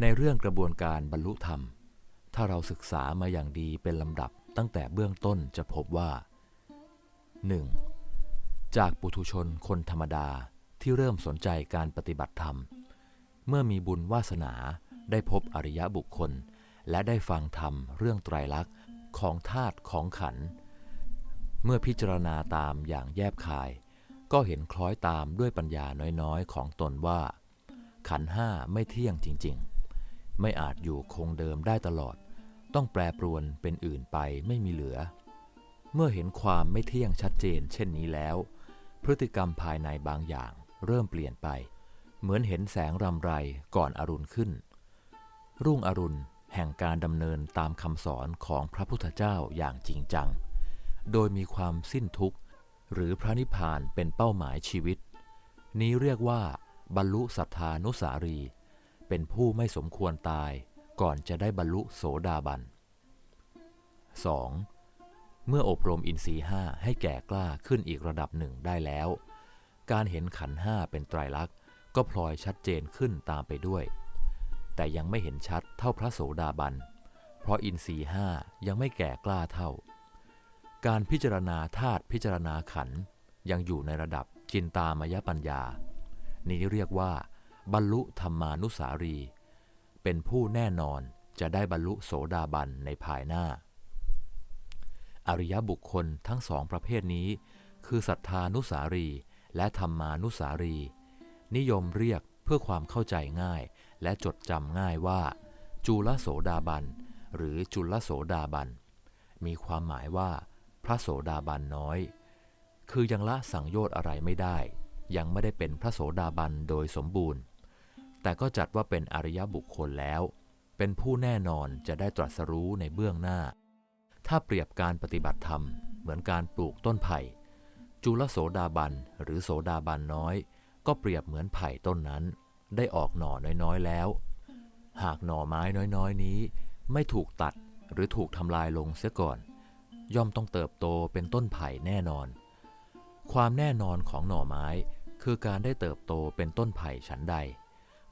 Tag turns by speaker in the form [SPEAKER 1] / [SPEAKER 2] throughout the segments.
[SPEAKER 1] ในเรื่องกระบวนการบรรลุธรรม ถ้าเราศึกษามาอย่างดีเป็นลำดับตั้งแต่เบื้องต้นจะพบว่า 1. จากปุถุชนคนธรรมดาที่เริ่มสนใจการปฏิบัติธรรม เมื่อมีบุญวาสนาได้พบอริยบุคคล และได้ฟังธรรมเรื่องไตรลักษณ์ของธาตุของขันธ์เมื่อพิจารณาตามอย่างแยบคาย ก็เห็นคล้อยตามด้วยปัญญาน้อยๆ ของตนว่า ขันธ์ห้าไม่เที่ยงจริง ๆ ไม่อาจอยู่คงเดิมได้ตลอด ต้องแปรปรวนเป็นอื่นไปไม่มีเหลือ เมื่อเห็นความไม่เที่ยงชัดเจน เช่นนี้แล้ว พฤติกรรมภายในบางอย่างเริ่มเปลี่ยนไป เหมือนเห็นแสงรำไรก่อนอรุณขึ้น รุ่งอรุณแห่งการดำเนินตามคำสอนของพระพุทธเจ้าอย่างจริงจัง โดยมีความสิ้นทุกข์ หรือพระนิพพานเป็นเป้าหมายชีวิต นี้เรียกว่า บรรลุสัทธานุสารี เป็นผู้ไม่สมควรตายก่อนจะได้บรรลุโสดาบัน 2. เมื่ออบรมอินทรีห้าให้แก่กล้าขึ้นอีกระดับหนึ่งได้แล้ว การเห็นขันห้าเป็นไตรลักษณ์ก็พลอยชัดเจนขึ้นตามไปด้วย แต่ยังไม่เห็นชัดเท่าพระโสดาบัน เพราะอินทรีห้ายังไม่แก่กล้าเท่า การพิจารณาธาตุพิจารณาขันยังอยู่ในระดับจินตามยปัญญา นี้เรียกว่า บรรลุธรรมานุสารี เป็นผู้แน่นอนจะได้บรรลุโสดาบันในภายหน้า อริยบุคคลทั้งสองประเภทนี้ คือศรัทธานุสารีและธรรมานุสารี นิยมเรียกเพื่อความเข้าใจง่าย และจดจำง่ายว่า จุลโสดาบัน หรือจุลโสดาบัน มีความหมายว่า พระโสดาบันน้อย คือยังละสังโยชน์อะไรไม่ได้ ยังไม่ได้เป็นพระโสดาบันโดยสมบูรณ์ แต่ก็จัดว่าเป็นอริยบุคคลแล้ว เป็นผู้แน่นอนจะได้ตรัสรู้ในเบื้องหน้า ถ้าเปรียบการปฏิบัติธรรม เหมือนการปลูกต้นไผ่ จุลโสดาบันหรือโสดาบันน้อย ก็เปรียบเหมือนไผ่ต้นนั้น ได้ออกหน่อน้อยๆแล้ว หากหน่อไม้น้อยๆนี้ ไม่ถูกตัดหรือถูกทำลายลงเสียก่อน ย่อมต้องเติบโตเป็นต้นไผ่แน่นอน ความแน่นอนของหน่อไม้คือการได้เติบโตเป็นต้นไผ่ฉันใด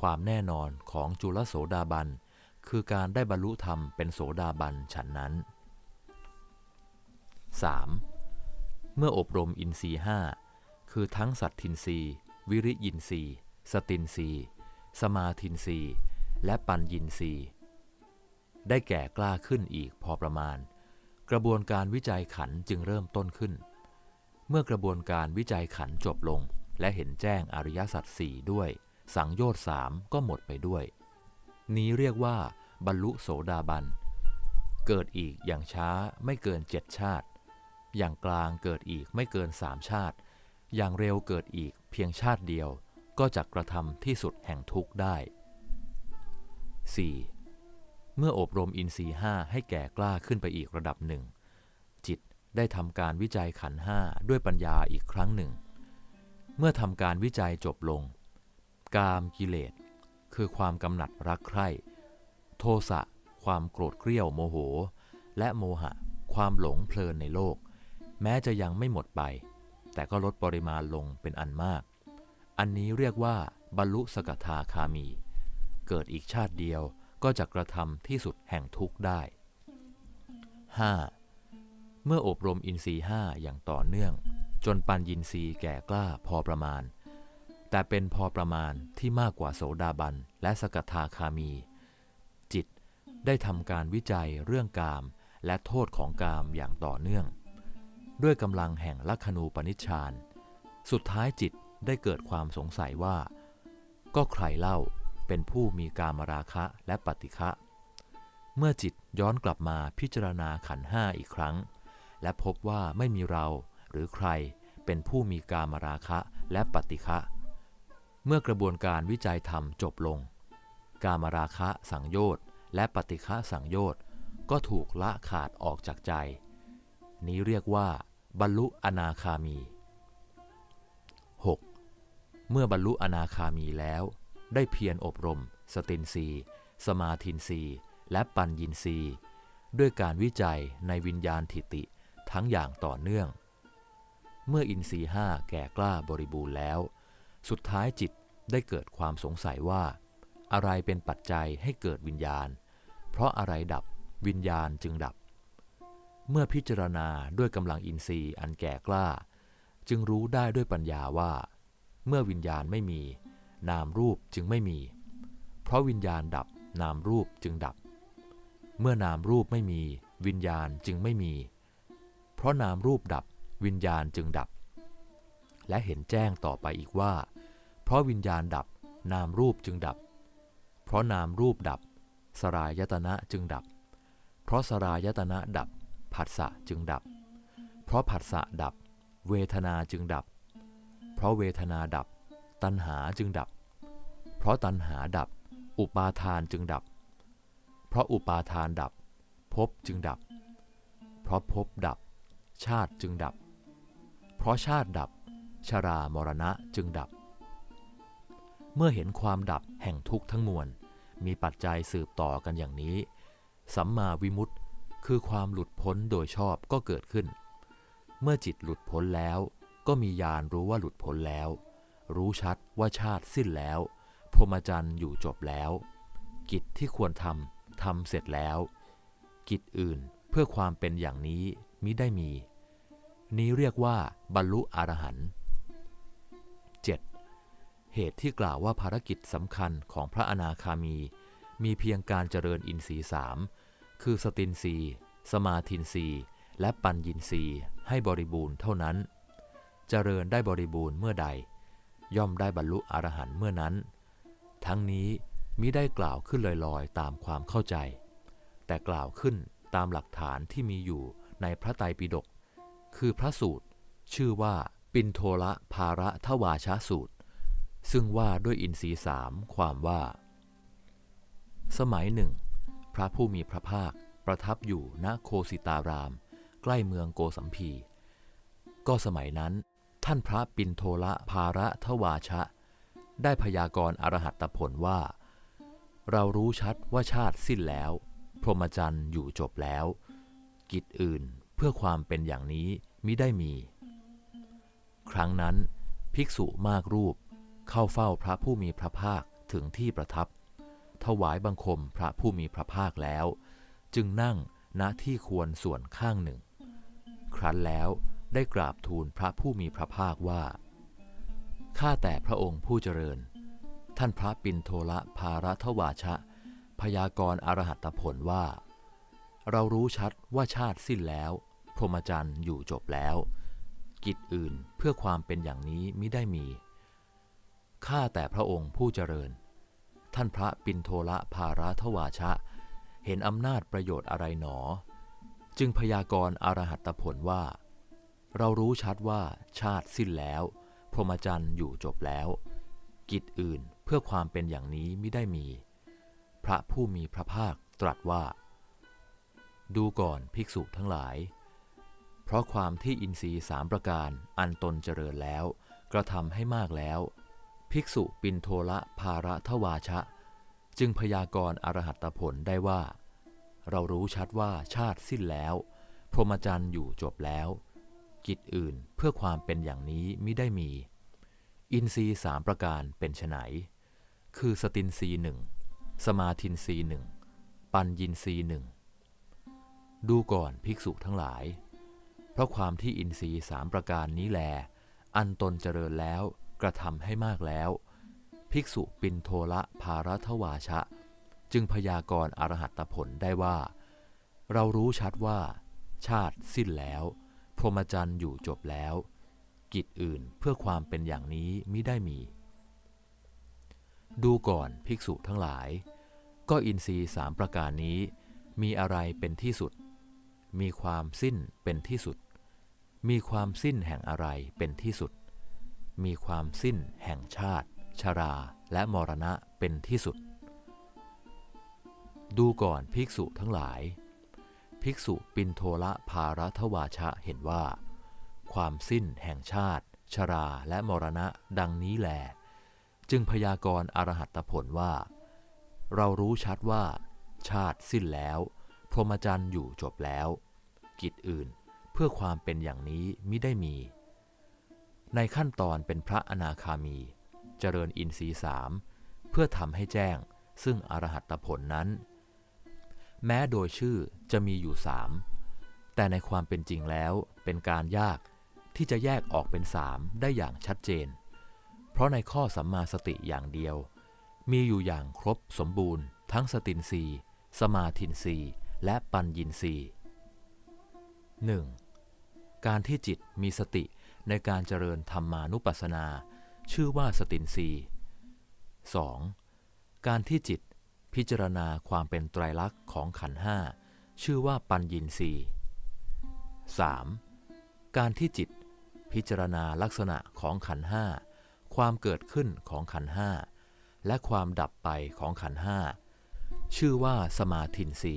[SPEAKER 1] ความแน่นอนของจุลโสดาบัน คือการได้บรรลุธรรมเป็นโสดาบันฉันนั้น 3. เมื่ออบรมอินทรีห้าคือทั้งสัตทินรีวิริยินทรีสตินรีสมาทินรีและปัญญินทรีได้แก่กล้าขึ้นอีกพอประมาณ กระบวนการวิจัยขันจึงเริ่มต้นขึ้น เมื่อกระบวนการวิจัยขันจบลงและเห็นแจ้งอริยสัจสี่ด้วย สังโยชน์สามก็หมดไปด้วย นี้เรียกว่าบรรลุโสดาบัน เกิดอีกอย่างช้าไม่เกินเจ็ดชาติ อย่างกลางเกิดอีกไม่เกินสามชาติ อย่างเร็วเกิดอีกเพียงชาติเดียว ก็จะกระทำที่สุดแห่งทุกข์ได้ 4. เมื่ออบรมอินทรีห้าให้แก่กล้าขึ้นไปอีกระดับหนึ่ง จิตได้ทำการวิจัยขันห้าด้วยปัญญาอีกครั้งหนึ่ง เมื่อทำการวิจัยจบลง กามกิเลส คือความกำหนัดรักใคร่ โทสะความโกรธเกรี้ยวโมโห และโมหะ ความหลงเพลินในโลก แม้จะยังไม่หมดไป แต่ก็ลดปริมาณลงเป็นอันมาก อันนี้เรียกว่าบรรลุสกทาคามี เกิดอีกชาติเดียวก็จะกระทำที่สุดแห่งทุกข์ได้ 5. เมื่ออบรมอินทรีห้าอย่างต่อเนื่อง จนปัญญินทรีย์แก่กล้าพอประมาณ แต่เป็นพอประมาณที่มากกว่าโสดาบันและสกทาคามี จิตได้ทำการวิจัยเรื่องกามและโทษของกามอย่างต่อเนื่อง ด้วยกำลังแห่งลัคนูปนิชฌานสุดท้ายจิตได้เกิดความสงสัยว่า ก็ใครเล่าเป็นผู้มีกามราคะและปฏิฆะเมื่อจิตย้อนกลับมาพิจารณาขันห้าอีกครั้ง และพบว่าไม่มีเราหรือใครเป็นผู้มีกามราคะและปฏิฆะ เมื่อกระบวนการวิจัยธรรมจบลง กามราคะสังโยชน์และปฏิฆะสังโยชน์ก็ถูกละขาดออกจากใจ นี้เรียกว่า บรรลุอนาคามี 6. เมื่อบรรลุอนาคามีแล้ว ได้เพียรอบรม สตินรีสมาธินรีและปัญญินรีด้วยการวิจัยในวิญญาณทิติทั้งอย่างต่อเนื่อง เมื่ออินทรีห้าแก่กล้าบริบูรณ์แล้ว สุดท้ายจิตได้เกิดความสงสัยว่า อะไรเป็นปัจจัยให้เกิดวิญญาณ เพราะอะไรดับวิญญาณจึงดับ เมื่อพิจารณาด้วยกำลังอินทรีย์อันแก่กล้า จึงรู้ได้ด้วยปัญญาว่า เมื่อวิญญาณไม่มี นามรูปจึงไม่มี เพราะวิญญาณดับนามรูปจึงดับ เมื่อนามรูปไม่มี วิญญาณจึงไม่มี เพราะนามรูปดับวิญญาณจึงดับ และเห็นแจ้งต่อไปอีกว่า เพราะวิญญาณดับนามรูปจึงดับ เพราะนามรูปดับ สรายตนะจึงดับ เพราะสรายตนะดับผัสสะจึงดับ เพราะผัสสะดับ เวทนาจึงดับ เพราะเวทนาดับ ตัณหาจึงดับ เพราะตัณหาดับ อุปาทานจึงดับ เพราะอุปาทานดับภพจึงดับ เพราะภพดับ ชาติจึงดับ เพราะชาติดับ ชรามรณะจึงดับ เมื่อเห็นความดับแห่งทุกข์ทั้งมวล มีปัจจัยสืบต่อกันอย่างนี้ สัมมาวิมุตติคือความหลุดพ้นโดยชอบก็เกิดขึ้น เมื่อจิตหลุดพ้นแล้ว ก็มีญาณรู้ว่าหลุดพ้นแล้ว รู้ชัดว่าชาติสิ้นแล้ว พรหมจรรย์อยู่จบแล้ว กิจที่ควรทำทำเสร็จแล้ว กิจอื่นเพื่อความเป็นอย่างนี้มิได้มี นี้เรียกว่าบรรลุอรหันต์ เหตุที่กล่าวว่าภารกิจสำคัญของพระอนาคามี มีเพียงการเจริญอินทรีย์สามคือสตินรีสมาธินรีและปัญญินรีให้บริบูรณ์เท่านั้น เจริญได้บริบูรณ์เมื่อใด ย่อมได้บรรลุอรหันต์เมื่อนั้น ทั้งนี้มิได้กล่าวขึ้นลอยๆ ตามความเข้าใจ แต่กล่าวขึ้นตามหลักฐานที่มีอยู่ในพระไตรปิฎกคือพระสูตร ชื่อว่าปินโทละภาระทวาชาสูตร ซึ่งว่าด้วยอินทรีสามความว่า สมัยหนึ่ง พระผู้มีพระภาคประทับอยู่ณโคสิตาราม ใกล้เมืองโกสัมพี ก็สมัยนั้น ท่านพระปินโทละภาระทวาชะ ได้พยากรณ์อรหัตผลว่า เรารู้ชัดว่าชาติสิ้นแล้ว พรหมจรรย์อยู่จบแล้ว กิจอื่นเพื่อความเป็นอย่างนี้มิได้มี ครั้งนั้นภิกษุมากรูป เข้าเฝ้าพระผู้มีพระภาคถึงที่ประทับ ถวายบังคมพระผู้มีพระภาคแล้ว จึงนั่งณที่ควรส่วนข้างหนึ่ง ครั้นแล้วได้กราบทูลพระผู้มีพระภาคว่า ข้าแต่พระองค์ผู้เจริญ ท่านพระปินโทละภารัทวาชะ พยากรอรหัตผลว่า เรารู้ชัดว่าชาติสิ้นแล้ว พรหมจรรย์อยู่จบแล้ว กิจอื่นเพื่อความเป็นอย่างนี้มิได้มี ข้าแต่พระองค์ผู้เจริญ ท่านพระปินโทละภารัทวาชะ เห็นอำนาจประโยชน์อะไรหนอ จึงพยากรณ์อรหัตผลว่า เรารู้ชัดว่าชาติสิ้นแล้ว พรหมจรรย์อยู่จบแล้ว กิจอื่นเพื่อความเป็นอย่างนี้ไมิได้มี พระผู้มีพระภาคตรัสว่า ดูก่อนภิกษุทั้งหลาย เพราะความที่อินทรีย์สามประการอันตนเจริญแล้ว กระทำให้มากแล้ว ภิกษุปินโทละภาระทวาชะ จึงพยากรณ์อรหัตผลได้ว่า เรารู้ชัดว่าชาติสิ้นแล้ว พรหมจรรย์อยู่จบแล้ว กิจอื่นเพื่อความเป็นอย่างนี้มิได้มี อินทรีย์สามประการเป็นไฉนคือสตินทรีหนึ่งสมาธินทรีหนึ่งปัญญินทรีหนึ่งดูก่อนภิกษุทั้งหลาย เพราะความที่อินทรีย์สามประการนี้แล อันตนเจริญแล้ว กระทำให้มากแล้ว ภิกษุปินโทละภารัทวาชะ จึงพยากรณ์อรหัตผลได้ว่า เรารู้ชัดว่า ชาติสิ้นแล้ว พรหมจรรย์อยู่จบแล้ว กิจอื่นเพื่อความเป็นอย่างนี้มิได้มี ดูก่อนภิกษุทั้งหลาย ก็อินทรีย์สามประการนี้ มีอะไรเป็นที่สุด มีความสิ้นเป็นที่สุด มีความสิ้นแห่งอะไรเป็นที่สุด มีความสิ้นแห่งชาติ ชรา และมรณะเป็นที่สุด ดูก่อนภิกษุทั้งหลาย ภิกษุปินโทละภารัทวาชะเห็นว่า ความสิ้นแห่งชาติ ชราและมรณะดังนี้แล จึงพยากรณ์อรหัตผลว่า เรารู้ชัดว่า ชาติสิ้นแล้ว พรหมจรรย์อยู่จบแล้ว กิจอื่นเพื่อความเป็นอย่างนี้มิได้มี ในขั้นตอนเป็นพระอนาคามี เจริญอินทรีสามเพื่อทำให้แจ้งซึ่งอรหัตผลนั้น แม้โดยชื่อจะมีอยู่สามแต่ในความเป็นจริงแล้วเป็นการยากที่จะแยกออกเป็นสามได้อย่างชัดเจน เพราะในข้อสัมมาสติอย่างเดียว มีอยู่อย่างครบสมบูรณ์ ทั้งสตินรีสมาธินรีและปัญญินรีหนึ่งการที่จิตมีสติ ในการเจริญธรรมานุปัสสนา ชื่อว่าสตินรี 2. การที่จิตพิจารณาความเป็นไตรลักษณ์ของขันห้าชื่อว่าปัญญินรี 3. การที่จิตพิจารณาลักษณะของขันห้าความเกิดขึ้นของขันห้าและความดับไปของขันห้าชื่อว่าสมาธินรี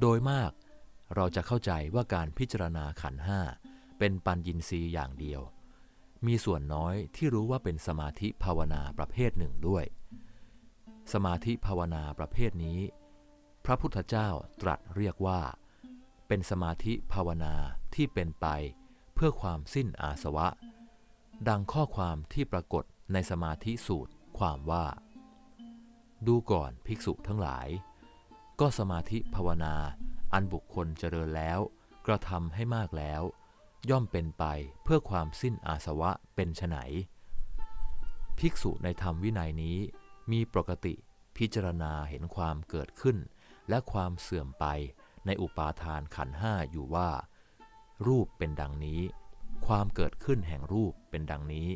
[SPEAKER 1] โดยมากเราจะเข้าใจว่าการพิจารณาขันห้า เป็นปัญญินทรีย์อย่างเดียว มีส่วนน้อยที่รู้ว่าเป็นสมาธิภาวนาประเภทหนึ่งด้วย สมาธิภาวนาประเภทนี้ พระพุทธเจ้าตรัสเรียกว่า เป็นสมาธิภาวนาที่เป็นไปเพื่อความสิ้นอาสวะ ดังข้อความที่ปรากฏในสมาธิสูตรความว่า ดูก่อนภิกษุทั้งหลาย ก็สมาธิภาวนาอันบุคคลเจริญแล้ว กระทำให้มากแล้ว ย่อมเป็นไปเพื่อความสิ้นอาสวะเป็นไฉนภิกษุในธรรมวินัยนี้มีปกติพิจารณาเห็นความเกิดขึ้น และความเสื่อมไปในอุปาทานขันห้าอยู่ว่า รูปเป็นดังนี้ ความเกิดขึ้นแห่งรูปเป็นดังนี้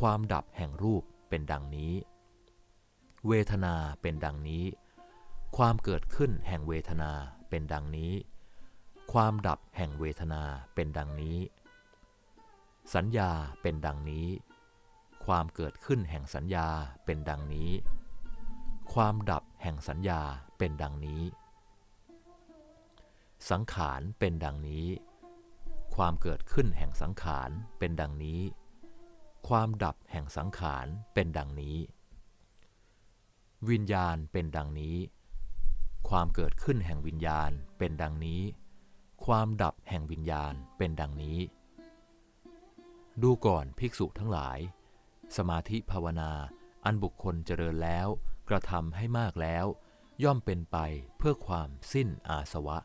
[SPEAKER 1] ความดับแห่งรูปเป็นดังนี้ เวทนาเป็นดังนี้ ความเกิดขึ้นแห่งเวทนาเป็นดังนี้ ความดับแห่งเวทนาเป็นดังนี้ สัญญาเป็นดังนี้ ความเกิดขึ้นแห่งสัญญาเป็นดังนี้ ความดับแห่งสัญญาเป็นดังนี้ สังขารเป็นดังนี้ ความเกิดขึ้นแห่งสังขารเป็นดังนี้ ความดับแห่งสังขารเป็นดังนี้ วิญญาณเป็นดังนี้ ความเกิดขึ้นแห่งวิญญาณเป็นดังนี้ ความดับแห่งวิญญาณเป็นดังนี้ ดูก่อนภิกษุทั้งหลาย สมาธิภาวนาอันบุคคลเจริญแล้ว กระทำให้มากแล้ว ย่อมเป็นไปเพื่อความสิ้นอาสวะ